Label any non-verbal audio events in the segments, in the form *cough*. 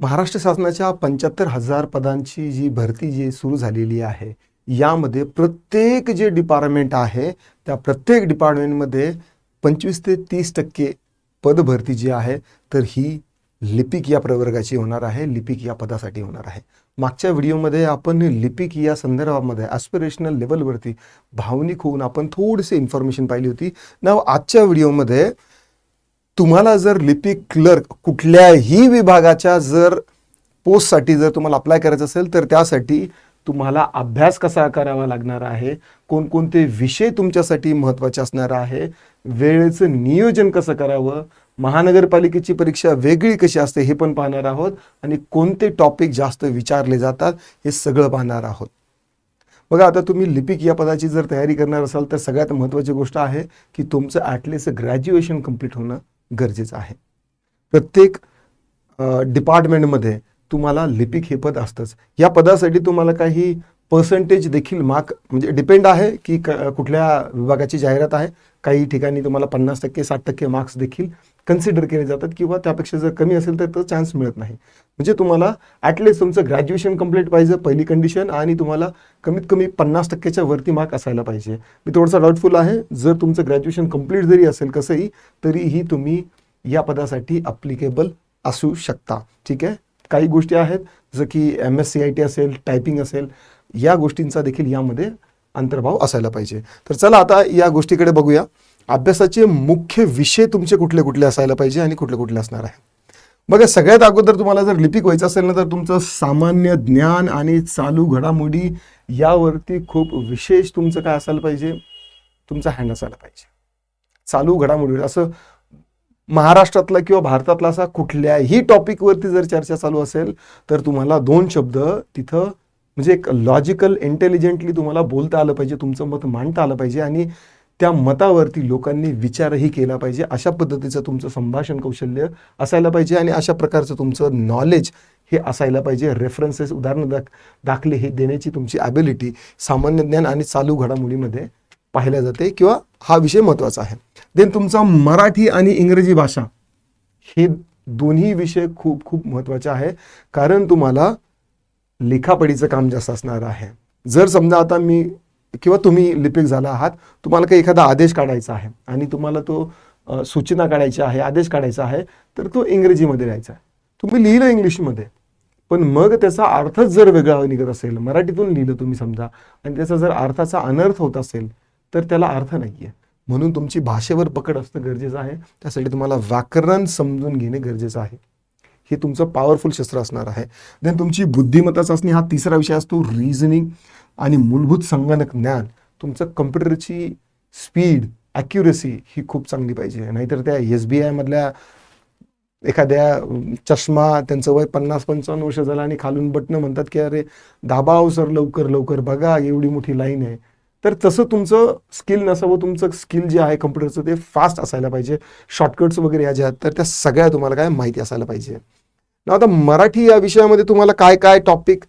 महाराष्ट्र शासनाच्या पंच्याहत्तर हजार पदांची जी भरती जी सुरू झालेली आहे यामध्ये प्रत्येक जे डिपार्टमेंट आहे त्या प्रत्येक डिपार्टमेंटमध्ये पंचवीस ते तीस टक्के पदभरती जी आहे तर ही लिपिक या प्रवर्गाची होणार आहे लिपिक या पदासाठी होणार आहे. मागच्या व्हिडिओमध्ये आपण लिपिक या संदर्भामध्ये ॲस्पिरेशनल लेवलवरती भावनिक होऊन आपण थोडीशी इन्फॉर्मेशन पाहिली होती. ना आजच्या व्हिडिओमध्ये तुम्हाला जर लिपिक क्लर्क कुठल्याही विभागाच्या जर पोस्टसाठी जर तुम्हाला अप्लाय करायचं असेल तर त्यासाठी तुम्हाला अभ्यास कसा करावा लागणार आहे? कोणकोणते विषय तुमच्यासाठी महत्त्वाचे असणार आहे? वेळेचं नियोजन कसं करावं? महानगरपालिकेची परीक्षा वेगळी कशी असते हे पण पाहणार आहोत. आणि कोणते टॉपिक जास्त विचारले जातात हे सगळं पाहणार आहोत. बघा आता तुम्ही लिपिक या पदाची जर तयारी करणार असाल तर सगळ्यात महत्त्वाची गोष्ट आहे की तुमचं ॲटलिस्ट ग्रॅज्युएशन कंप्लीट होणं. गरजेचं आहे. प्रत्येक डिपार्टमेंटमध्ये तुम्हाला लिपिक हे पद असतंच. या पदासाठी तुम्हाला काही पर्सेंटेज देखील मार्क म्हणजे डिपेंड आहे की क कुठल्या विभागाची जाहिरात आहे. काही ठिकाणी तुम्हाला पन्नास टक्के साठ टक्के मार्क्स देखील कन्सिडर केले जातात किंवा त्यापेक्षा जर कमी असेल तर तो चान्स मिळत नाही. म्हणजे तुम्हाला ॲटलिस्ट तुमचं ग्रॅज्युएशन कंप्लीट पाहिजे पहिली कंडिशन आणि तुम्हाला कमीत कमी पन्नास टक्क्याच्या वरती मार्क असायला पाहिजे. मी थोडंसं डाऊटफुल आहे. जर तुमचं ग्रॅज्युएशन कंप्लीट जरी असेल कसंही तरीही तुम्ही या पदासाठी अप्लिकेबल असू शकता. ठीक आहे? काही गोष्टी आहेत जसं की M S C I T असेल टायपिंग असेल या गोष्टींचा देखील यामध्ये अंतर्भाव असायला पाहिजे. तर चला आता या गोष्टीकडे बघूया. अभ्यासाचे मुख्य विषय तुमचे कुठले कुठले असायला पाहिजे आणि कुठले कुठले असणार आहे? बघा सगळ्यात अगोदर तुम्हाला जर लिपिक व्हायचं असेल ना तर तुमचं सामान्य ज्ञान आणि चालू घडामोडी यावरती खूप विशेष तुमचं काय असायला पाहिजे? तुमचा हँड असायला पाहिजे. चालू घडामोडी असं महाराष्ट्रातला किंवा भारतातला असा कुठल्याही टॉपिकवरती जर चर्चा चालू असेल तर तुम्हाला दोन शब्द तिथं म्हणजे एक लॉजिकल इंटेलिजंटली तुम्हाला बोलता आलं पाहिजे तुमचं मत मांडता आलं पाहिजे आणि त्या मतावरती लोकांनी विचारही केला पाहिजे. अशा पद्धतीचं तुमचं संभाषण कौशल्य असायला पाहिजे आणि अशा प्रकारचं तुमचं नॉलेज हे असायला पाहिजे. रेफरन्सेस उदाहरण दाख दाखले हे देण्याची तुमची ॲबिलिटी सामान्य ज्ञान आणि चालू घडामोडीमध्ये पाहिल्या जाते किंवा हा विषय महत्त्वाचा आहे. देन तुमचा मराठी आणि इंग्रजी भाषा हे दोन्ही विषय खूप खूप महत्त्वाचे आहे. कारण तुम्हाला लिखापडीचं काम जास्त असणार आहे. जर समजा आता मी किंवा तुम्ही लिपिक झाला आहात तुम्हाला काही एखादा आदेश काढायचा आहे आणि तुम्हाला तो सूचना काढायची आहे आदेश काढायचा आहे तर तो इंग्रजीमध्ये लिहायचा आहे. तुम्ही लिहिलं इंग्लिशमध्ये पण मग त्याचा अर्थच जर वेगळा निघत असेल मराठीतून लिहिलं तुम्ही समजा आणि त्याचा जर अर्थाचा अनर्थ होत असेल तर त्याला अर्थ नाही आहे म्हणून तुमची भाषेवर पकड असणं गरजेचं आहे. त्यासाठी तुम्हाला व्याकरण समजून घेणे गरजेचं आहे. हे तुमचं पॉवरफुल शस्त्र असणार आहे. देन तुमची बुद्धिमत्ता चाचणी हा तिसरा विषय असतो रिझनिंग आणि मूलभूत संगणक ज्ञान. तुमचं कम्प्युटरची स्पीड ॲक्युरेसी ही खूप चांगली पाहिजे. नाहीतर त्या एस बी आयमधल्या एखाद्या चष्मा त्यांचं वय पन्नास पंचावन्न वर्ष झालं आणि खालून बटणं म्हणतात की अरे दाबाव सर लवकर लवकर बघा एवढी मोठी लाईन आहे. तर तसं तुमचं स्किल नसावं तुमचं स्किल जे आहे कम्प्युटरचं ते फास्ट असायला पाहिजे. शॉर्टकट्स वगैरे या ज्या आहेत तर त्या सगळ्या तुम्हाला काय माहिती असायला पाहिजे. ना आता मराठी या विषयामध्ये तुम्हाला काय काय टॉपिक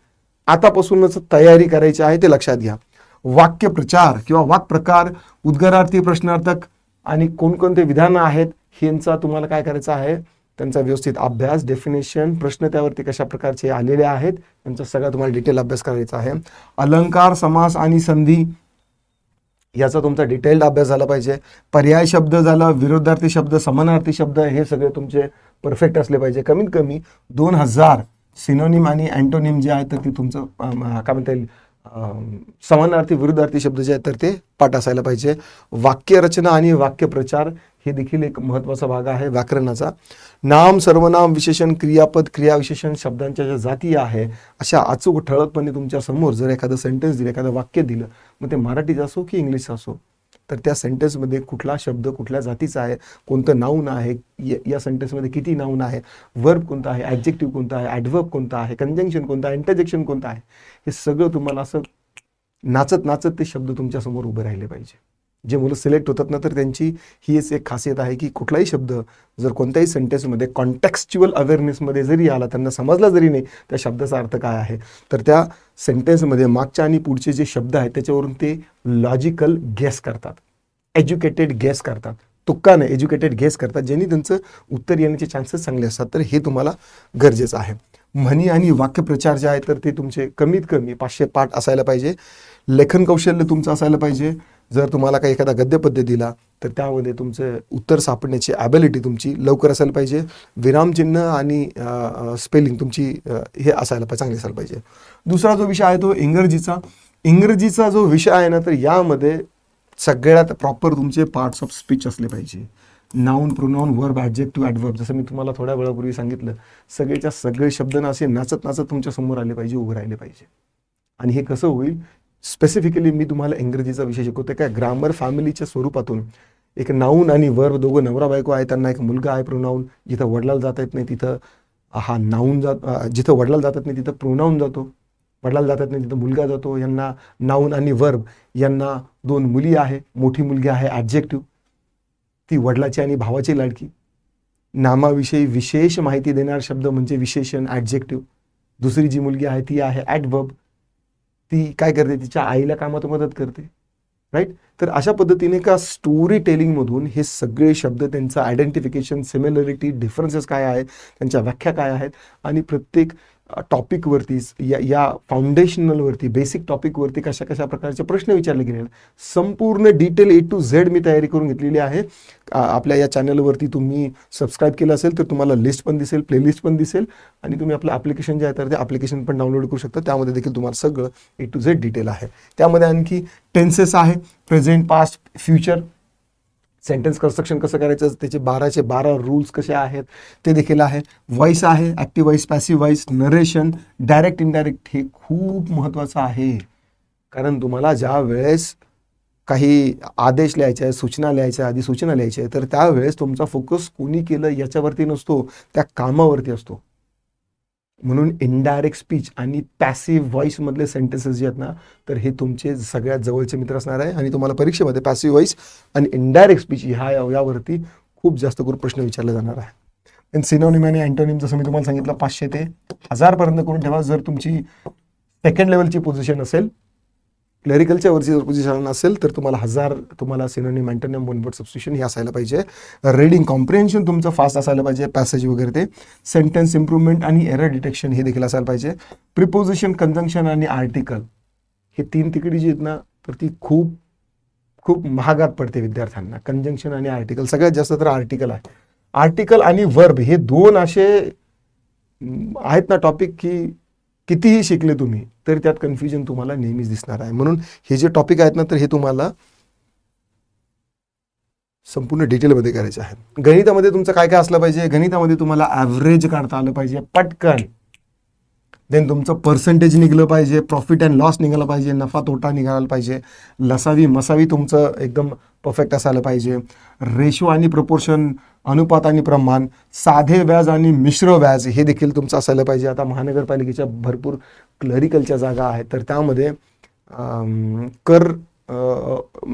आतापासूनच तयारी करायची आहे ते लक्षात घ्या. वाक्यप्रचार किंवा वाक्प्रकार उद्गारार्थी प्रश्नार्थक आणि कोणकोणते विधानं आहेत ह्यांचा तुम्हाला काय करायचं आहे त्यांचा व्यवस्थित अभ्यास डेफिनेशन प्रश्न त्यावरती कशा प्रकारचे आलेले आहेत त्यांचा सगळा तुम्हाला डिटेल अभ्यास करायचा आहे. अलंकार समास आणि संधी याचा तुमचा डिटेल्ड अभ्यास झाला पाहिजे. पर्याय शब्द झाला विरोधार्थी शब्द समानार्थी शब्द हे सगळे तुमचे परफेक्ट असले पाहिजे. कमीत कमी दोन हजार सिनोनिम आणि अँटोनिम जे आहेत तर ते तुमचं काय म्हणता येईल समानार्थी विरुद्धार्थी शब्द जे आहेत तर ते पाठ असायला पाहिजे. वाक्यरचना आणि वाक्यप्रचार हे देखील एक महत्त्वाचा भाग आहे व्याकरणाचा. नाम सर्वनाम विशेषण क्रियापद क्रियाविशेषण शब्दांच्या ज्या जाती आहे अशा अचूक ठळकपणे तुमच्यासमोर जर एखादं सेंटेन्स दिलं एखादं वाक्य दिलं मग ते मराठीचं असो की इंग्लिश असो तर त्या सेंटेन्समध्ये कुठला शब्द कुठल्या जातीचा आहे कोणतं नाऊन आहे या- सेंटेन्समध्ये किती नाऊन आहे वर्ब कोणता आहे ॲडजेक्टिव्ह कोणता आहे ॲडवर्ब कोणता आहे कंजंक्शन कोणतं आहे इंटरजेक्शन कोणतं आहे हे सगळं तुम्हाला असं नाचत नाचत ते शब्द तुमच्यासमोर उभे राहिले पाहिजे. जे मुलं सिलेक्ट होतात ना तर त्यांची हीच एक खासियत आहे की कुठलाही शब्द जर कोणत्याही सेंटेन्समध्ये कॉन्टेक्स्च्युअल अवेअरनेसमध्ये जरी आला त्यांना समजला जरी नाही त्या शब्दाचा अर्थ काय आहे? तर त्या सेंटेन्समध्ये मागच्या आणि पुढचे जे शब्द आहेत त्याच्यावरून ते लॉजिकल गेस करतात. एज्युकेटेड गेस करतात. तुक्का नाही एज्युकेटेड गेस करतात ज्यांनी त्यांचं उत्तर येण्याचे चान्सेस चांगले असतात. तर हे तुम्हाला गरजेचं आहे. म्हणी आणि वाक्यप्रचार जे आहे तर ते तुमचे कमीत कमी पाचशे पाठ असायला पाहिजे. लेखन कौशल्य तुमचं असायला पाहिजे. जर तुम्हाला काही एखादा गद्यपद्य दिला तर त्यामध्ये तुमचं उत्तर सापडण्याची ॲबिलिटी तुमची लवकर असायला पाहिजे. विरामचिन्ह आणि स्पेलिंग तुमची हे असायला पाहिजे चांगली असायला पाहिजे. दुसरा जो विषय आहे तो इंग्रजीचा. इंग्रजीचा जो विषय आहे ना तर यामध्ये सगळ्यात प्रॉपर तुमचे पार्ट्स ऑफ स्पीच असले पाहिजे. Noun pronoun verb adjective adverb जसं मी तुम्हाला थोड्या वेळापूर्वी सांगितलं सगळेच्या सगळे शब्द ना असे नाचत नाचत तुमच्यासमोर आले पाहिजे उभे राहिले पाहिजे. आणि हे कसं होईल? स्पेसिफिकली मी तुम्हाला इंग्रजीचा विषय शिकवते काय? ग्रामर फॅमिलीच्या स्वरूपातून. एक नाऊन आणि वर्ब दोघं नवरा बायको आहे त्यांना एक मुलगा आहे प्रोनाऊन जिथं वडिलाला जाता येत नाही तिथं हा नाऊन जात जिथं वडिलाला जातात नाही तिथं प्रोनाऊन जातो. वडिलाला जातात नाही तिथं मुलगा जातो. यांना नाऊन आणि वर्ब यांना दोन मुली आहे मोठी मुलगी आहे ॲब्जेक्टिव्ह ती वडिलाची आणि भावाची लाडकी. नामाविषयी विशेष माहिती देणारा शब्द म्हणजे विशेषण ॲडजेक्टिव्ह दुसरी जी मुलगी आहे ती आहे ॲडवर्ब ती काय करते? तिच्या आईला कामात मदत करते. राईट तर अशा पद्धतीने का स्टोरी टेलिंगमधून हे सगळे शब्द त्यांचं आयडेंटिफिकेशन सिमिलरिटी डिफरन्सेस काय आहेत? त्यांच्या व्याख्या काय आहेत? आणि प्रत्येक टॉपिकवरती या या फाउंडेशनलवरती बेसिक टॉपिकवरती कशा कशा प्रकारचे प्रश्न विचारले गेले संपूर्ण डिटेल ए टू झेड मी तयारी करून घेतलेली आहे. आपल्या या चॅनलवरती तुम्ही सबस्क्राईब केलं असेल तर तुम्हाला लिस्ट पण दिसेल प्लेलिस्ट पण दिसेल आणि तुम्ही आपलं ॲप्लिकेशन जे आहे तर ते ॲप्लिकेशन पण डाउनलोड करू शकता. त्यामध्ये देखील तुम्हाला सगळं ए टू झेड डिटेल आहे. त्यामध्ये आणखी टेन्सेस आहे present past future sentence construction कसं करायचं त्याचे बाराचे बारा रूल्स कसे आहेत ते देखील आहे. व्हॉइस आहे active voice passive voice narration direct indirect हे खूप महत्त्वाचं आहे. कारण तुम्हाला ज्या वेळेस काही आदेश लिहायचे आहे सूचना लिहायच्या आधी सूचना लिहायची आहे तर त्यावेळेस तुमचा फोकस कोणी केलं याच्यावरती नसतो त्या कामावरती असतो. म्हणून इनडायरेक्ट स्पीच आणि पॅसिव्ह व्हॉइसमधले सेंटेन्सेस जे आहेत ना तर हे तुमचे सगळ्यात जवळचे मित्र असणार आहे आणि तुम्हाला परीक्षेमध्ये पॅसिव्ह व्हॉइस आणि इनडायरेक्ट स्पीच ह्या यावरती खूप जास्त करून प्रश्न विचारले जाणार आहे. आणि सिनोनिम आणि अँटोनिम जसं मी तुम्हाला सांगितलं पाचशे ते हजारपर्यंत करून ठेवा. जर तुमची सेकंड लेवलची पोझिशन असेल क्लरिकलच्या वरची जर पोझिशन असेल तर तुम्हाला हजार तुम्हाला synonym antonym one word substitution हे असायला पाहिजे. रीडिंग कॉम्प्रिहेन्शन तुमचं फास्ट असायला पाहिजे पॅसेज वगैरे ते. सेंटेन्स इम्प्रूव्हमेंट आणि एरर डिटेक्शन हे देखील असायला पाहिजे. प्रिपोजिशन कंजंक्शन आणि आर्टिकल हे तीन तिकडी जी आहेत ना तर ती खूप खूप महागात पडते विद्यार्थ्यांना. कंजंक्शन आणि आर्टिकल सगळ्यात जास्त तर आर्टिकल आहे. आर्टिकल आणि वर्ब हे दोन असे आहेत ना टॉपिक की कितीही शिकले तुम्ही तर त्यात कन्फ्युजन तुम्हाला नेहमीच दिसणार आहे. म्हणून हे जे टॉपिक आहेत ना तर हे तुम्हाला संपूर्ण डिटेलमध्ये करायचे आहे गणितामध्ये तुमचं काय काय असलं पाहिजे? गणितामध्ये तुम्हाला ॲव्हरेज काढता आलं पाहिजे. पटकन. देन तुमचं पर्सेंटेज निघलं पाहिजे प्रॉफिट अँड लॉस निघाला पाहिजे नफा तोटा निघाला पाहिजे. लसावी मसावी तुमचं एकदम परफेक्ट असायला पाहिजे. रेशो आणि प्रपोर्शन अनुपात आणि प्रमाण साधे व्याज आणि मिश्र व्याज हे देखील तुमचं असायला पाहिजे. आता महानगरपालिकेच्या भरपूर क्लरिकलच्या जागा आहेत. तर त्यामध्ये कर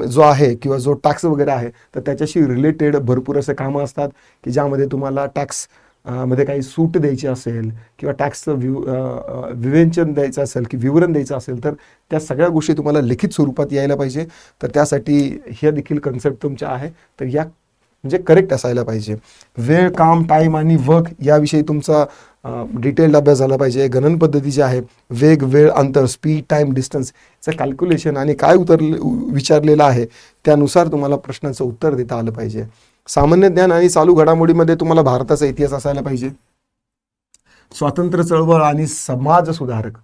जो आहे किंवा जो टॅक्स वगैरे आहे तर त्याच्याशी रिलेटेड भरपूर असे कामं असतात की ज्यामध्ये तुम्हाला टॅक्स मध्ये काही सूट द्यायची असेल किंवा टॅक्सचं विव विवेचन द्यायचं असेल की विवरण द्यायचं असेल तर त्या सगळ्या गोष्टी तुम्हाला लिखित स्वरूपात यायला पाहिजे. तर त्यासाठी ह्या देखील कन्सेप्ट तुमच्या आहे. तर या म्हणजे करेक्ट असायला पाहिजे. वेळ काम टाईम आणि वर्क याविषयी तुमचा डिटेल्ड अभ्यास झाला पाहिजे. गणन पद्धती जी आहे वेग वेळ अंतर स्पीड टाईम डिस्टन्स याचं कॅल्क्युलेशन आणि काय उतर विचारलेलं आहे त्यानुसार तुम्हाला प्रश्नाचं उत्तर देता आलं पाहिजे. सामान्य ज्ञान आणि चालू घडामोडीमध्ये तुम्हाला भारताचा इतिहास असायला पाहिजे. स्वातंत्र्य चळवळ आणि समाज सुधारक.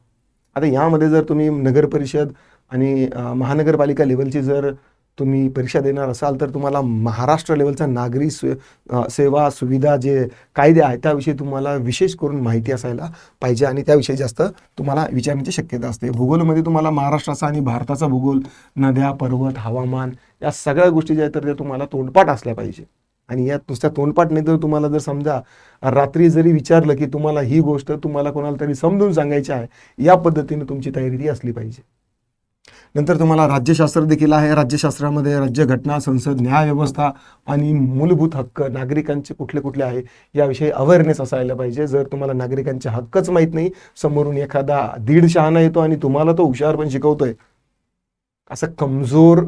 आता यामध्ये जर तुम्ही नगर परिषद आणि महानगरपालिका लेवलची जर तुम्ही परीक्षा देणार असाल तर तुम्हाला महाराष्ट्र लेवलचा नागरी सु सेवा सुविधा जे कायदे आहेत त्याविषयी तुम्हाला विशेष करून माहिती असायला पाहिजे आणि त्याविषयी जास्त तुम्हाला विचारण्याची शक्यता असते. भूगोलमध्ये तुम्हाला महाराष्ट्राचा आणि भारताचा भूगोल नद्या पर्वत हवामान या सगळ्या गोष्टी ज्या आहेत तर त्या तुम्हाला तोंडपाठ असल्या पाहिजे. आणि यात नुसत्या तोंडपाठ नाही तर तुम्हाला जर समजा रात्री जरी विचारलं की तुम्हाला ही गोष्ट तुम्हाला कोणाला तरी समजून सांगायची आहे या पद्धतीने तुमची तयारी ती असली पाहिजे. नंतर तुम्हाला राज्यशास्त्र देखील आहे. राज्यशास्त्रामध्ये राज्यघटना संसद न्यायव्यवस्था आणि मूलभूत हक्क नागरिकांचे कुठले कुठले आहे याविषयी अवेअरनेस असायला पाहिजे. जर तुम्हाला नागरिकांचे हक्कच माहीत नाही समोरून एखादा दीड शहाणा येतो आणि तुम्हाला तो हुशार पण शिकवतोय असं कमजोर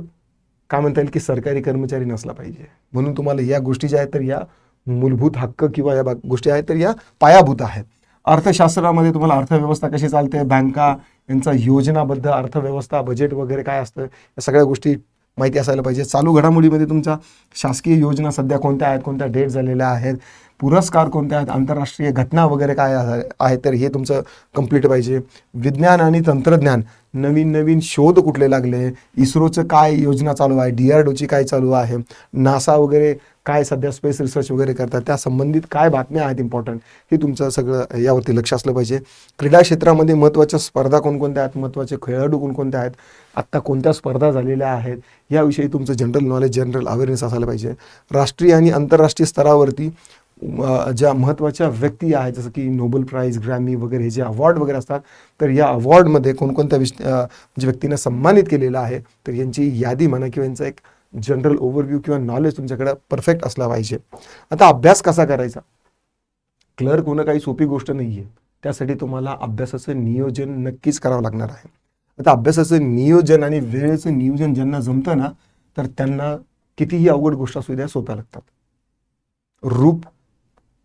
काय म्हणता येईल की सरकारी कर्मचारी नसला पाहिजे. म्हणून तुम्हाला या गोष्टी ज्या आहेत तर या मूलभूत हक्क किंवा या गोष्टी आहेत तर या पायाभूत आहेत. अर्थशास्त्रामध्ये तुम्हाला अर्थव्यवस्था कशी चालते? बँका यांचा योजनाबद्ध अर्थव्यवस्था बजेट वगैरे काय असतं या सगळ्या गोष्टी माहिती असायला पाहिजे. चालू घडामोडीमध्ये तुमच्या शासकीय योजना सध्या कोणत्या आहेत कोणत्या डेट झालेल्या आहेत पुरस्कार कोणते आहेत? आंतरराष्ट्रीय घटना वगैरे काय आहे? तर हे तुमचं कंप्लीट पाहिजे. विज्ञान आणि तंत्रज्ञान. नवीन नवीन शोध कुठले लागले? इस्रोचं काय योजना चालू आहे? डी आर डोची काय चालू आहे? नासा वगैरे काय सध्या स्पेस रिसर्च वगैरे करतात? त्या संबंधित काय बातम्या आहेत इम्पॉर्टंट हे तुमचं सगळं यावरती लक्ष असलं पाहिजे. क्रीडा क्षेत्रामध्ये महत्त्वाच्या स्पर्धा कोणकोणत्या आहेत? महत्त्वाचे खेळाडू कोणकोणत्या आहेत? आत्ता कोणत्या स्पर्धा झालेल्या आहेत? याविषयी तुमचं जनरल नॉलेज जनरल अवेअरनेस असायला पाहिजे. राष्ट्रीय आणि आंतरराष्ट्रीय स्तरावरती ज्या महत्त्वाच्या व्यक्ती आहेत जसं की नोबल प्राईज ग्रॅमी वगैरे हे जे अवॉर्ड वगैरे असतात तर या अवॉर्डमध्ये कोणकोणत्या विश म्हणजे व्यक्तींना सन्मानित केलेलं आहे तर यांची यादी म्हणा किंवा यांचा एक जनरल ओव्हरव्ह्यू किंवा नॉलेज तुमच्याकडे परफेक्ट असला पाहिजे. आता अभ्यास कसा करायचा? क्लर्क होणं काही सोपी गोष्ट नाही आहे त्यासाठी तुम्हाला अभ्यासाचं नियोजन नक्कीच करावं लागणार आहे. आता अभ्यासाचं नियोजन आणि वेळेचं नियोजन ज्यांना जमतं ना तर त्यांना कितीही अवघड गोष्ट असू द्या सोप्या लागतात. रूप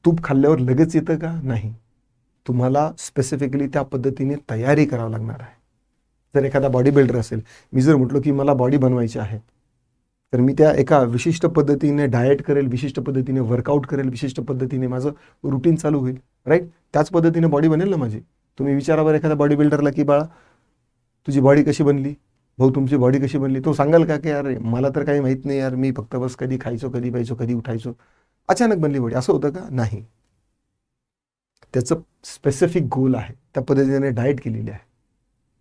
तूप खाल्ल्यावर लगेच येतं का? नाही. तुम्हाला स्पेसिफिकली त्या पद्धतीने तयारी करावं लागणार आहे. जर एखादा बॉडी बिल्डर असेल मी जर म्हटलो की मला बॉडी बनवायची आहे तर मी त्या एका विशिष्ट पद्धतीने डाएट करेल विशिष्ट पद्धतीने वर्कआउट करेल विशिष्ट पद्धतीने माझं रुटीन चालू होईल राईट त्याच पद्धतीने बॉडी बनेल ना माझी. तुम्ही विचारा बरं एखाद्या बॉडी बिल्डरला की बाळा तुझी बॉडी कशी बनली? भाऊ तुमची बॉडी कशी बनली? तो सांगाल का की अरे मला तर काही माहीत नाही यार मी फक्त बस कधी खायचो कधी प्यायचो कधी उठायचो. अचानक बनली बॉडी असं होतं का? नाही. त्याचं स्पेसिफिक गोल आहे. त्या पद्धतीने डाएट केलेली आहे.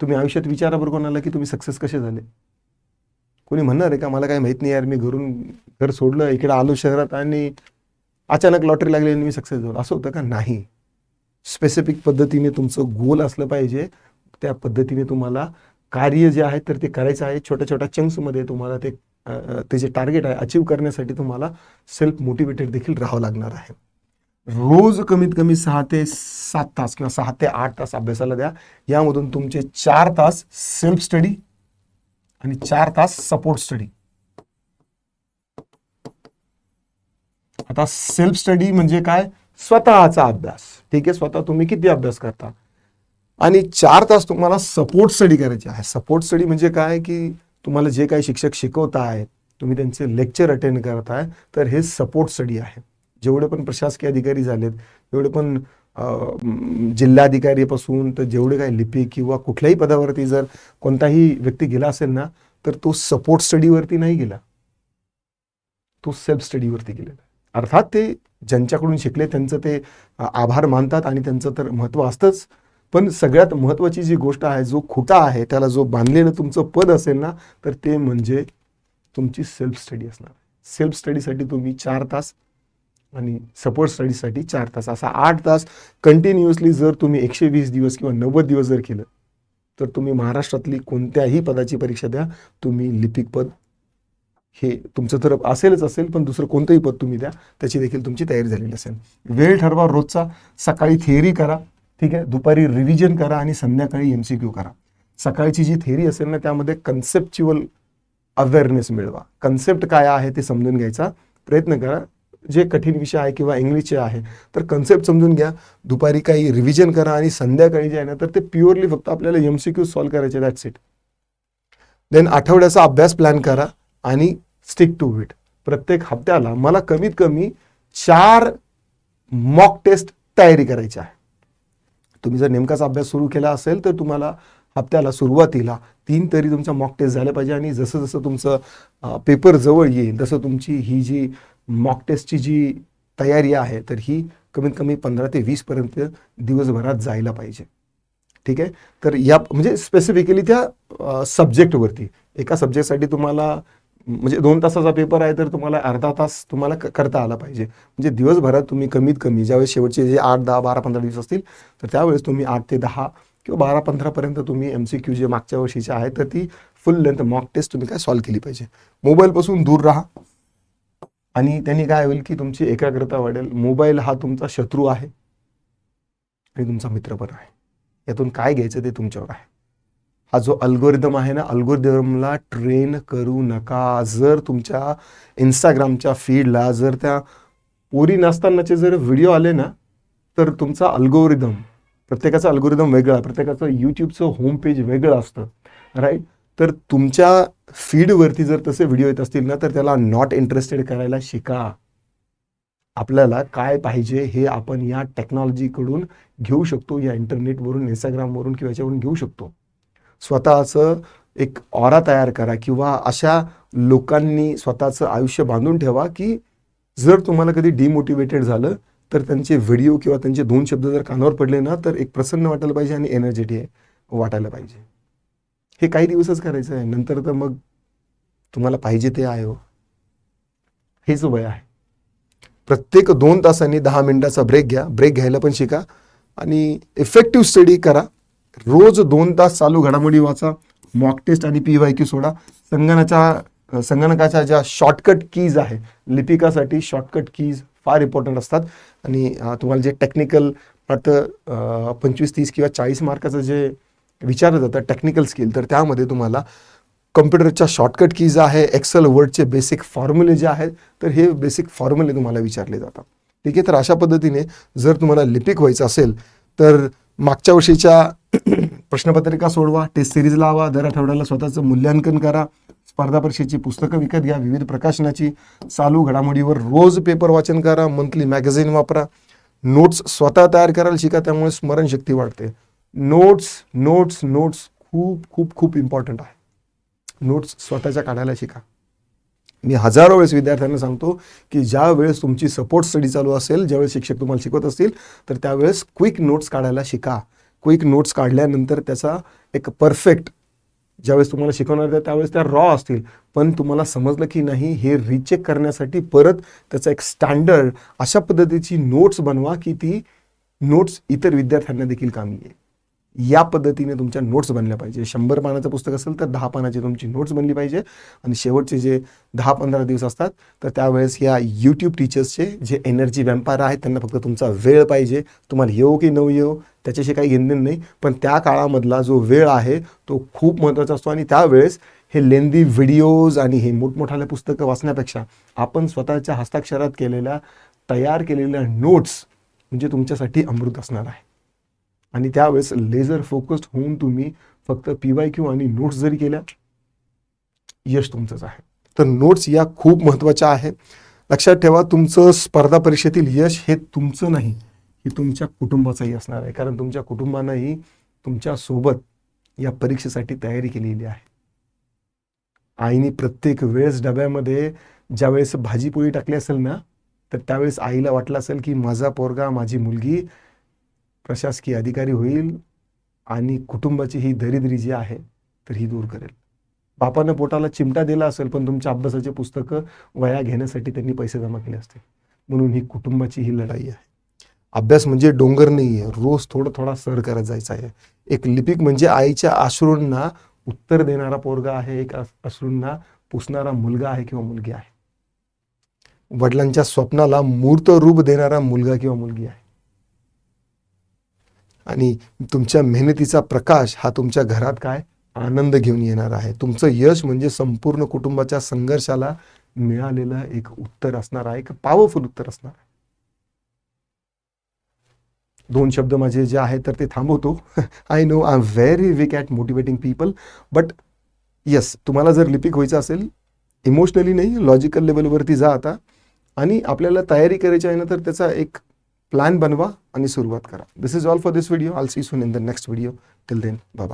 तुम्ही आयुष्यात विचारा बरं कोणाला की तुम्ही सक्सेस कसे झाले? कोणी म्हणणार आहे का मला काही माहीत नाही यार मी घरून घर सोडलं इकडे आलो शहरात आणि अचानक लॉटरी लागली आणि मी सक्सेस झालो. असं होतं का? नाही. स्पेसिफिक पद्धतीने तुमचं गोल असलं पाहिजे. त्या पद्धतीने तुम्हाला कार्य जे आहे तर ते करायचं आहे. छोट्या छोट्या चंक्समध्ये तुम्हाला ते ते जे टार्गेट आहे अचीव करण्यासाठी तुम्हाला सेल्फ मोटिवेटेड देखील राहावं लागणार आहे. रोज कमीत कमी सहा ते सात तास किंवा सहा ते आठ तास अभ्यासाला द्या. यामधून तुमचे चार तास सेल्फ स्टडी आणि चार तास सपोर्ट स्टडी आता सेल्फ स्टडी म्हणजे काय? स्वतःचा अभ्यास. ठीक आहे? स्वतः तुम्ही किती अभ्यास करता? आणि चार तास तुम्हाला सपोर्ट स्टडी करायची आहे. सपोर्ट स्टडी म्हणजे काय? की तुम्हाला जे काही शिक्षक शिकवत आहेत तुम्ही त्यांचे लेक्चर अटेंड करत आहे तर हे सपोर्ट स्टडी आहे. जेवढे पण प्रशासकीय अधिकारी झालेत जेवढे पण जिल्हाधिकारीपासून तर जेवढे काही लिपी किंवा कुठल्याही पदावरती जर कोणताही व्यक्ती गेला असेल ना तर तो सपोर्ट स्टडीवरती नाही गेला. तो सेल्फ स्टडीवरती गेलेला अर्थात ते ज्यांच्याकडून शिकले त्यांचं ते आभार मानतात आणि त्यांचं तर महत्त्व असतंच. पण सगळ्यात महत्त्वाची जी गोष्ट आहे जो खोटा आहे त्याला जो बांधलेलं तुमचं पद असेल ना तर ते म्हणजे तुमची सेल्फ स्टडी असणार. सेल्फ स्टडीसाठी तुम्ही चार तास आणि सपोर्ट स्टडीसाठी चार तास. असा आठ तास कंटिन्युअसली जर तुम्ही एकशे वीस दिवस किंवा नव्वद दिवस जर केलं तर तुम्ही महाराष्ट्रातली कोणत्याही पदाची परीक्षा द्या. तुम्ही लिपिक पद हे तुमचं तर असेलच असेल पण दुसरं कोणतंही पद तुम्ही द्या. त्याची देखील तुमची तयारी झालेली असेल. वेळ ठरवा रोजचा. सकाळी थिअरी करा. ठीक आहे? दुपारी रिव्हिजन करा आणि संध्याकाळी एम सी क्यू करा. सकाळची जी थेरी असेल ना त्यामध्ये कन्सेप्च्युअल अवेअरनेस मिळवा. कन्सेप्ट काय आहे ते समजून घ्यायचा प्रयत्न करा. जे कठीण विषय आहे किंवा इंग्लिशचे आहे तर कन्सेप्ट समजून घ्या. दुपारी काही रिव्हिजन करा आणि संध्याकाळी जे आहे ना तर ते प्युअरली फक्त आपल्याला एम सी क्यू सॉल्व्ह करायचे. दॅट्स इट देन आठवड्याचा अभ्यास प्लॅन करा आणि स्टिक टू इट प्रत्येक हप्त्याला मला कमीत कमी चार मॉक टेस्ट तयारी करायची आहे. तुम्ही जर नेमकाच अभ्यास सुरू केला असेल तर तुम्हाला हप्त्याला सुरुवातीला तीन तरी तुमचा मॉक टेस्ट झाला पाहिजे आणि जसं जसं तुमचं पेपर जवळ येईल तसं तुमची ही जी मॉक टेस्टची जी तयारी आहे तर ही कमीत कमी पंधरा ते वीसपर्यंत दिवसभरात जायला पाहिजे. ठीक आहे? तर या म्हणजे स्पेसिफिकली त्या सब्जेक्टवरती एका सब्जेक्टसाठी तुम्हाला म्हणजे दोन तासाचा पेपर आहे तर तुम्हाला अर्धा तास तुम्हाला क- करता आला पाहिजे. म्हणजे दिवसभरात तुम्ही कमीत कमी ज्यावेळेस शेवटचे जे आठ दहा बारा पंधरा दिवस असतील तर त्यावेळेस तुम्ही आठ ते दहा किंवा बारा पंधरापर्यंत तुम्ही एम सी क्यू जे मागच्या वर्षीचे आहे तर ती फुल लेंथ मॉक टेस्ट तुम्ही काय सॉल्व्ह केली पाहिजे. मोबाईलपासून दूर राहा. आणि त्यांनी काय होईल की तुमची एकाग्रता वाढेल. मोबाईल हा तुमचा शत्रू आहे. आणि तुमचा मित्र पण आहे. यातून काय घ्यायचं ते तुमच्यावर आहे. हा जो अल्गोरिदम आहे ना अल्गोरिदमला ट्रेन करू नका. जर तुमच्या इंस्टाग्रामच्या फीडला जर त्या पोरी नसतानाचे जर व्हिडिओ आले ना तर तुमचा अल्गोरिदम प्रत्येकाचा अल्गोरिदम वेगळा प्रत्येकाचं यूट्यूबचं होम पेज वेगळं असतं राईट तर तुमच्या फीडवरती जर तसे व्हिडिओ येत असतील ना तर त्याला नॉट इंटरेस्टेड करायला शिका. आपल्याला काय पाहिजे हे आपण या टेक्नॉलॉजीकडून घेऊ शकतो या इंटरनेटवरून इंस्टाग्रामवरून किंवा याच्यावरून घेऊ शकतो. स्वतःचं एक ऑरा तयार करा किंवा अशा लोकांनी स्वतःचं आयुष्य बांधून ठेवा की जर तुम्हाला कधी डिमोटिवेटेड झालं तर त्यांचे व्हिडिओ किंवा त्यांचे दोन शब्द जर कानावर पडले ना तर एक प्रसन्न वाटायला पाहिजे आणि एनर्जेटी वाटायला पाहिजे. हे काही दिवसच करायचं आहे. नंतर तर मग तुम्हाला पाहिजे ते आहे हो. हेच वय आहे. प्रत्येक दोन तासांनी दहा मिनिटाचा ब्रेक घ्या. ब्रेक घ्यायला पण शिका आणि इफेक्टिव्ह स्टडी करा. रोज दोन तास चालू घडामोडी वाचा मॉक टेस्ट आणि पी वाय क्यू सोडा. संगणकाच्या संगणकाच्या ज्या शॉर्टकट कीज आहे लिपिकासाठी शॉर्टकट कीज फार इम्पॉर्टंट असतात. आणि तुम्हाला जे टेक्निकल वाटतं पंचवीस तीस किंवा चाळीस मार्काचं जे विचारलं जातं टेक्निकल स्किल तर त्यामध्ये तुम्हाला कम्प्युटरच्या शॉर्टकट कीज आहे एक्सेल वर्डचे बेसिक फॉर्म्युले जे आहेत तर हे बेसिक फॉर्म्युले तुम्हाला विचारले जातात. ठीक आहे? तर अशा पद्धतीने जर तुम्हाला लिपिक व्हायचं असेल तर मागच्या वर्षीच्या *clears throat* प्रश्नपत्रिका सोडवा टेस्ट सिरीज लावा दर आठवड्याला स्वतःचं मूल्यांकन करा स्पर्धा परीक्षेची पुस्तकं विकत घ्या विविध प्रकाशनाची चालू घडामोडीवर रोज पेपर वाचन करा मंथली मॅगझिन वापरा. नोट्स स्वतः तयार करायला शिका त्यामुळे स्मरणशक्ती वाढते. नोट्स नोट्स नोट्स खूप खूप खूप इम्पॉर्टंट आहे. नोट्स स्वतःच्या काढायला शिका. मी हजारो वेळेस विद्यार्थ्यांना सांगतो की ज्या वेळेस तुमची सपोर्ट स्टडी चालू असेल ज्यावेळेस शिक्षक तुम्हाला शिकवत असतील तर त्यावेळेस क्विक नोट्स काढायला शिका. क्विक नोट्स काढल्यानंतर त्याचा एक परफेक्ट ज्यावेळेस तुम्हाला शिकवणार त्या त्यावेळेस त्या रॉ असतील. पण तुम्हाला समजलं की नाही हे रिचेक करण्यासाठी परत त्याचा एक स्टँडर्ड अशा पद्धतीची नोट्स बनवा की ती नोट्स इतर विद्यार्थ्यांना देखील कामी येईल. या पद्धतीने तुमच्या नोट्स बनल्या पाहिजे. शंभर पानाचं पुस्तक असेल तर दहा पानाची तुमची नोट्स बनली पाहिजे. आणि शेवटचे जे दहा पंधरा दिवस असतात तर त्यावेळेस या यूट्यूब टीचर्सचे जे एनर्जी व्यापार आहेत त्यांना फक्त तुमचा वेळ पाहिजे. तुम्हाला येऊ की न येऊ त्याच्याशी काही घेणं नाही. पण त्या काळामधला जो वेळ आहे तो खूप महत्त्वाचा असतो. आणि त्यावेळेस हे लेंदी व्हिडिओज आणि हे मोठमोठाले पुस्तकं वाचण्यापेक्षा आपण स्वतःच्या हस्ताक्षरात केलेल्या तयार केलेल्या नोट्स म्हणजे तुमच्यासाठी अमृत असणार आहे. आणि त्यावेळेस लेझर फोकस्ड होऊन तुम्ही फक्त पी वाय क्यू आणि नोट्स जरी केल्या यश तुमचंच आहे. तर नोट्स या खूप महत्त्वाच्या आहे. लक्षात ठेवा तुमचं स्पर्धा परीक्षेतील यश हे तुमचं नाही हे तुमच्या कुटुंबाचंही असणार आहे. कारण तुमच्या कुटुंबानंही तुमच्यासोबत या परीक्षेसाठी तयारी केलेली आहे. आईने प्रत्येक वेळेस डब्यामध्ये ज्यावेळेस भाजीपोळी टाकली असेल ना तर त्यावेळेस आईला वाटलं असेल की माझा पोरगा माझी मुलगी प्रशासकीय अधिकारी होईल आणि कुटुंबाची ही दरिद्री जी आहे तर ही दूर करेल. बापानं पोटाला चिमटा दिला असेल पण तुमच्या अभ्यासाचे पुस्तकं वया घेण्यासाठी त्यांनी पैसे जमा केले असतील. म्हणून ही कुटुंबाची ही लढाई आहे. अभ्यास म्हणजे डोंगर नाही आहे रोज थोडं थोडा सर करत जायचा आहे. एक लिपिक म्हणजे आईच्या अश्रूंना उत्तर देणारा पोरगा आहे एक अश्रूंना पुसणारा मुलगा आहे किंवा मुलगी आहे. वडिलांच्या स्वप्नाला मूर्त रूप देणारा मुलगा किंवा मुलगी आहे. आणि तुमच्या मेहनतीचा प्रकाश हा तुमच्या घरात काय? आनंद घेऊन येणार आहे. तुमचं यश म्हणजे संपूर्ण कुटुंबाच्या संघर्षाला मिळालेलं एक उत्तर असणार आहे एक पॉवरफुल उत्तर असणार आहे. दोन शब्द माझे जे आहेत तर ते थांबवतो. I know I am very weak at motivating people but yes तुम्हाला जर लिपिक व्हायचं असेल इमोशनली नाही लॉजिकल लेवलवरती जा आता. आणि आपल्याला तयारी करायची आहे ना तर त्याचा एक प्लॅन बनवा आणि सुरुवात करा. This is all for this video I'll see soon in the next video till then bye